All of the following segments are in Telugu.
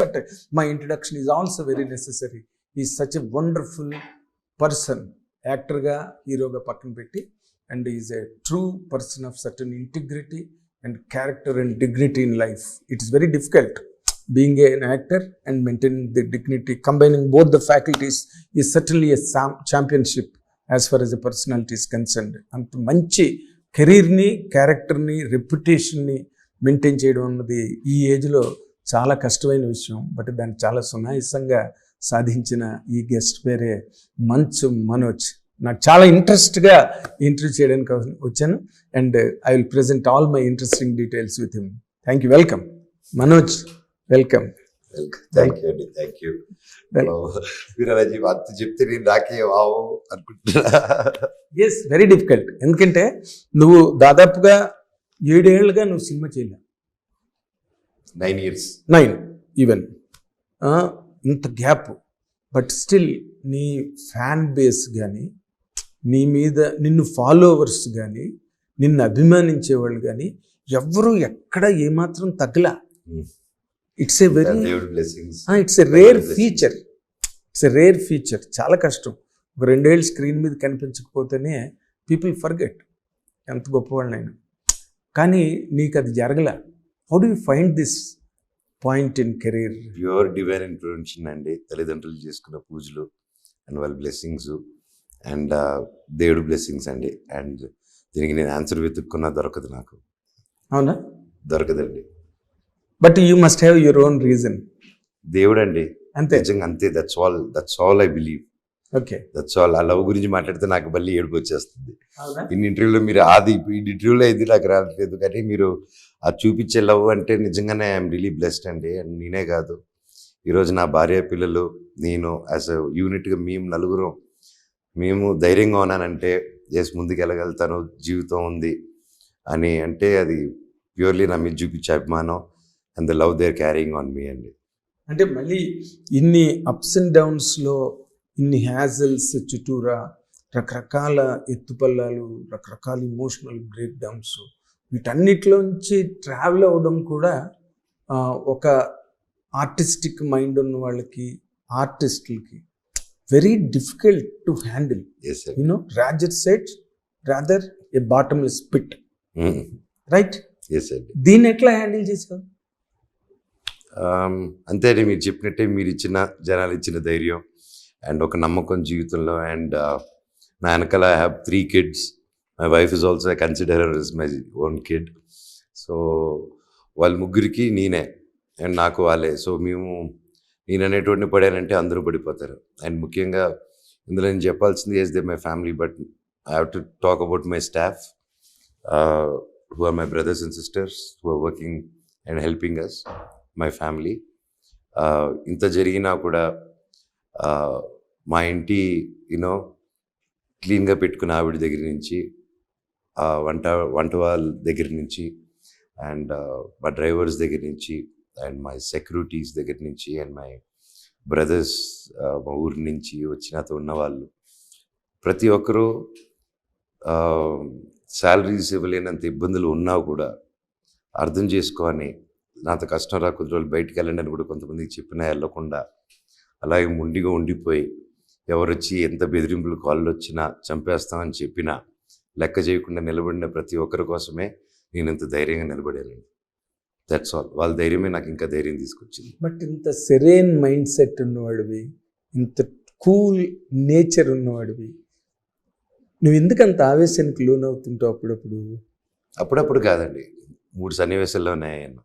But my introduction is also very necessary ఈ సచ్ ఎ వండర్ఫుల్ పర్సన్ యాక్టర్గా హీరోగా పక్కన పెట్టి and is a true person of certain integrity and character and dignity in life it is very difficult being an actor and maintaining the dignity combining both the faculties is certainly a championship as far as a personality concerned అంత మంచి కెరీర్ని క్యారెక్టర్ని రెప్యుటేషన్ని మెయింటైన్ చేయడం అన్నది ఈ ఏజ్లో చాలా కష్టమైన విషయం బట్ దాన్ని చాలా సునాయాసంగా సాధించిన ఈ గెస్ట్ పేరే మంచు మనోజ్. నాకు చాలా ఇంట్రెస్ట్గా ఇంటర్వ్యూ చేయడానికి వచ్చాను. And I will present all my interesting details with him. Thank you. Welcome. Manoj welcome. Thank you అండి థ్యాంక్ యూ. వీరరాజీవ్ అంత చెప్తే నేను నాకే వావు అనుకుంటున్నా. ఎస్ వెరీ డిఫికల్ట్ ఎందుకంటే నువ్వు దాదాపుగా ఏడేళ్ళుగా నువ్వు సినిమా చేయలే నైన్ ఇయర్స్ నైన్ ఈవెన్ ఇంత గ్యాప్. బట్ స్టిల్ నీ ఫ్యాన్ బేస్ కానీ నీ మీద నిన్ను ఫాలోవర్స్ కానీ నిన్ను అభిమానించేవాళ్ళు కానీ ఎవ్వరూ ఎక్కడ ఏమాత్రం తగ్గలా it's a very it's a rare feature it's a rare feature చాలా కష్టం. ఒక రెండేళ్ళు స్క్రీన్ మీద కనిపించకపోతేనే పీపుల్ ఫర్గెట్ ఎంత గొప్పవాళ్ళైనా కానీ నీకు అది జరగల. How do you find this point in career pure divine influence అండి తల్లిదండ్రులు చేసుకున్న పూజలు అండ్ వాళ్ళ బ్లెస్సింగ్స్ అండ్ దేవుడి బ్లెస్సింగ్స్ అండి అండ్ దీనికి నేను ఆన్సర్ వెతుక్కున్నా దొరకదు నాకు. అవునా? దొరకదండి. But you must have your own reason దేవుడు అండి అంతే. నిజంగా అంతే. That's all that's all I believe okay. That's all ఆ లవ్ గురించి మాట్లాడితే నాకు మళ్ళీ ఏడుపు వచ్చేస్తుంది. ఇన్ని ఇంటర్వ్యూలో మీరు ఆది ఈ ఇంటర్వ్యూలో ఇది నాకు రావట్లేదు కానీ మీరు ఆ చూపించే లవ్ అంటే నిజంగానే ఐఎమ్ రియలీ బ్లెస్డ్ అండి. అండ్ నేనే కాదు. ఈరోజు నా భార్య పిల్లలు నేను యాజ్ అ యూనిట్గా మేము నలుగురం మేము ధైర్యంగా ఉన్నానంటే ఎస్ ముందుకు వెళ్ళగలుగుతాను. జీవితం ఉంది. అని అంటే అది ప్యూర్లీ నా మీద చూపించే అభిమానం and the love their caring on me అండి. అంటే మళ్ళీ ఇన్ని అప్స్ అండ్ డౌన్స్లో ఇన్ని హ్యాజల్స్ చుట్టూరా రకరకాల ఎత్తుపల్లాలు రకరకాల ఇమోషనల్ బ్రేక్ డౌన్స్ వీటన్నిటిలోంచి ట్రావెల్ అవ్వడం కూడా ఒక ఆర్టిస్టిక్ మైండ్ ఉన్న వాళ్ళకి ఆర్టిస్టులకి very difficult to handle as you know rather set rather a bottomless pit right దీన్ని ఎట్లా హ్యాండిల్ చేసావు Um, అంతే అండి మీరు చెప్పినట్టే మీరు ఇచ్చిన జనాలు ఇచ్చిన ధైర్యం. అండ్ ఒక నమ్మకం జీవితంలో అండ్ నా వెనకాల I have three kids. My wife is also I consider is my own kid so వాళ్ళ ముగ్గురికి నేనే అండ్ నాకు వాళ్ళే. సో మేము నేను అనేటువంటి పడానంటే అందరూ పడిపోతారు. అండ్ ముఖ్యంగా ఇందులో నేను చెప్పాల్సింది as they my family but I have to talk about my staff who are my brothers and sisters who are working and helping us my family ఇంత జరిగినా కూడా మా ఇంటి యూనో క్లీన్గా పెట్టుకున్న ఆవిడ దగ్గర నుంచి వంట వంట వాళ్ళ దగ్గర నుంచి అండ్ మా డ్రైవర్స్ దగ్గర నుంచి అండ్ మై సెక్యూరిటీస్ దగ్గర నుంచి అండ్ మై బ్రదర్స్ మా ఊరి నుంచి వచ్చి నాతో ఉన్న వాళ్ళు ప్రతి ఒక్కరూ శాలరీస్ ఇవ్వలేనంత ఇబ్బందులు ఉన్నా కూడా అర్థం చేసుకొని నాతో కష్టం రా రోజులు బయటికి వెళ్ళండి అని కూడా కొంతమందికి చెప్పినా వెళ్ళకుండా అలాగే ముండిగా ఉండిపోయి ఎవరు వచ్చి ఎంత బెదిరింపులు కాళ్ళు వచ్చినా చంపేస్తామని చెప్పినా లెక్క చేయకుండా నిలబడిన ప్రతి ఒక్కరి కోసమే నేను ఇంత ధైర్యంగా నిలబడానండి. దట్స్ ఆల్ వాళ్ళ ధైర్యమే నాకు ఇంకా ధైర్యం తీసుకొచ్చింది. బట్ ఇంత సెరేన్ మైండ్ సెట్ ఉన్నవాడివి ఇంత కూల్ నేచర్ ఉన్నవాడివి నువ్వు ఎందుకు అంత ఆవేశానికి లోనవుతుంటావు అప్పుడప్పుడు? అప్పుడప్పుడు కాదండి. మూడు సన్నివేశాల్లో ఉన్నాయన్న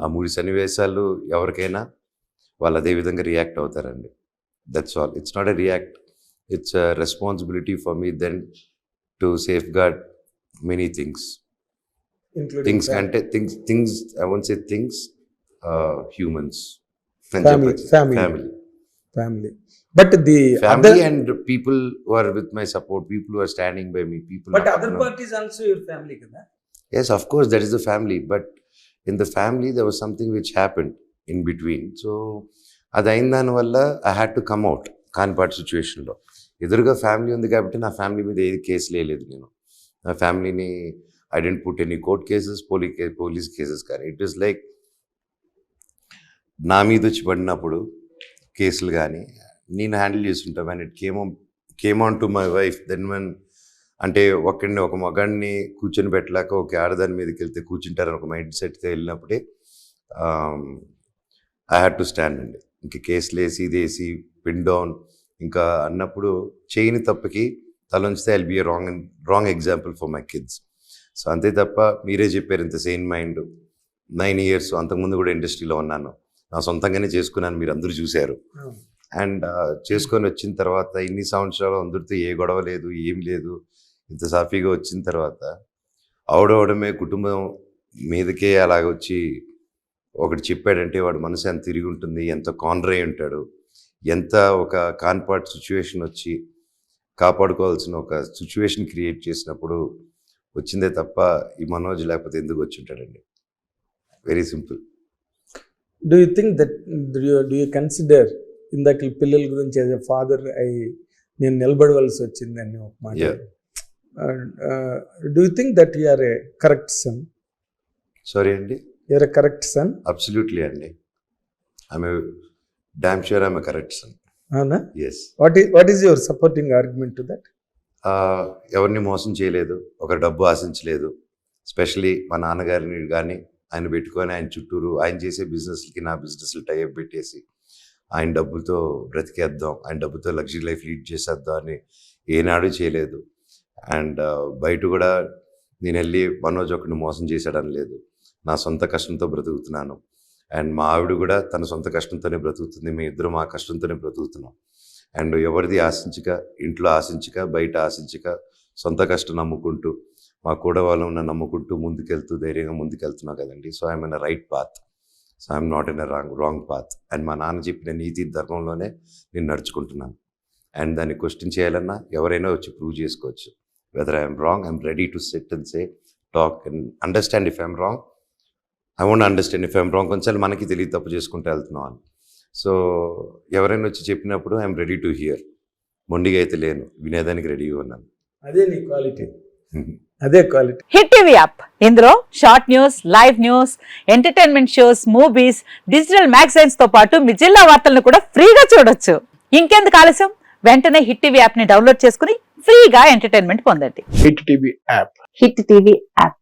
ఆ మూడు సన్నివేశాలు ఎవరికైనా వాళ్ళు అదే విధంగా రియాక్ట్ అవుతారండి. That's all it's not a react it's responsibility for me then to safeguard many things things అంటే things things I won't say things humans Family, family. Family family but the family and people are with my support people are standing by me people but other parties also your family కదా? Yes, of course, that is the family. But in the family, there was something which happened. In between so అది అయిన దానివల్ల I had to come out కాన్పాట్ సిచ్యువేషన్లో ఎదురుగా ఫ్యామిలీ ఉంది కాబట్టి నా ఫ్యామిలీ మీద ఏది కేసు లేదు నేను. నా ఫ్యామిలీని I didn't put any court cases పోలీ పోలీస్ కేసెస్ కానీ. ఇట్ ఈస్ లైక్ నా మీద వచ్చి పడినప్పుడు కేసులు కానీ నేను హ్యాండిల్ చేస్తుంటా one it came came on to my wife then one అంటే ఒకడిని ఒక మగాడిని కూర్చొని పెట్టలేక ఒక ఆడదాని మీదకి వెళ్తే కూర్చుంటారని ఒక మైండ్ సెట్తో వెళ్ళినప్పుడే ఐ హ్యాడ్ టు స్టాండ్ అండి. ఇంక కేసులు వేసి ఇది వేసి పిన్ డౌన్ ఇంకా అన్నప్పుడు చేయని తప్పకి తలంచితే I'll be wrong wrong example for my kids so అంతే తప్ప మీరే చెప్పారు ఇంత సేమ్ మైండ్ నైన్ ఇయర్స్ అంతకుముందు కూడా ఇండస్ట్రీలో ఉన్నాను. నా సొంతంగానే చేసుకున్నాను మీరు అందరూ చూశారు. అండ్ చేసుకొని వచ్చిన తర్వాత ఇన్ని సంవత్సరాలు అందరితో ఏ గొడవ లేదు ఏం లేదు. ఇంత సాఫీగా వచ్చిన తర్వాత అవడవడమే కుటుంబం మీదకే అలాగ వచ్చి ఒకటి చెప్పాడంటే వాడు మనసు ఎంత తిరిగి ఉంటుంది ఎంత కాన్రై ఉంటాడు ఎంత ఒక కాన్పాట్ సిచ్యువేషన్ వచ్చి కాపాడుకోవాల్సిన ఒక సిచ్యువేషన్ క్రియేట్ చేసినప్పుడు వచ్చిందే తప్ప ఈ మనోజ్ లేకపోతే ఎందుకు వచ్చి ఉంటాడండి? Very simple do you think that do you consider ఇందాక పిల్లల గురించి యాజ్ ఎ ఫాదర్ అయి నేను నిలబడవలసి వచ్చిందని ఒక మాట. Do you think that you're a correct son sorry అండి you're a correct son absolutely అండి I'm damn sure I'm correct son అవునా? Yes what is what is your supporting argument to that ఎవరిని మోసం చేయలేదు ఒక డబ్బు ఆశించలేదు. స్పెషలీ మా నాన్నగారిని కానీ ఆయన పెట్టుకొని ఆయన చుట్టూరు ఆయన చేసే బిజినెస్లకి నా బిజినెస్లు టైప్ పెట్టేసి ఆయన డబ్బుతో బ్రతికేద్దాం ఆయన డబ్బుతో లగ్జరీ లైఫ్ లీడ్ చేసేద్దాం అని ఏనాడు చేయలేదు. అండ్ బయట కూడా నేను వెళ్ళి మనోజ్ ఒకరిని మోసం చేశాడని లేదు. నా సొంత కష్టంతో బ్రతుకుతున్నాను. అండ్ మా ఆవిడ కూడా తన సొంత కష్టంతోనే బ్రతుకుతుంది. మీ ఇద్దరు మా కష్టంతోనే బ్రతుకుతున్నాం. అండ్ ఎవరిది ఆశించక ఇంట్లో ఆశించక బయట ఆశించక సొంత కష్టం నమ్ముకుంటూ మా కూడా వాళ్ళని నమ్ముకుంటూ ముందుకెళ్తూ ధైర్యంగా ముందుకెళ్తున్నాం కదండి. So I'm in right path so I'm not in a wrong wrong path and మా నాన్న చెప్పిన నీతి ధర్మంలోనే నేను నడుచుకుంటున్నాను. అండ్ దాన్ని క్వశ్చన్ చేయాలన్నా ఎవరైనా వచ్చి ప్రూవ్ చేసుకోవచ్చు. Whether I'm wrong I'm ready to sit and say talk and understand if I'm wrong I won't understand if I'm wrong కొంచెం మనకి తెలియదు తప్పు చేసుకుంటూ వెళ్తున్నాం అని. సో ఎవరైనా వచ్చి చెప్పినప్పుడు ఐఎమ్ రెడీ టు హియర్ మొండిగా అయితే లేను. వినేదానికి రెడీగా ఉన్నాను. అదే నీ క్వాలిటీ అదే క్వాలిటీ హిట్ టీవీ యాప్ ఇందులో short news live news entertainment shows movies digital మ్యాగజైన్స్తో పాటు మీ జిల్లా వార్తలను కూడా ఫ్రీగా చూడొచ్చు. ఇంకెందుకు ఆలస్యం? వెంటనే హిట్ టీవీ యాప్ని డౌన్లోడ్ చేసుకుని ఫ్రీగా ఎంటర్టైన్మెంట్ పొందండి. Hit TV app Hit TV app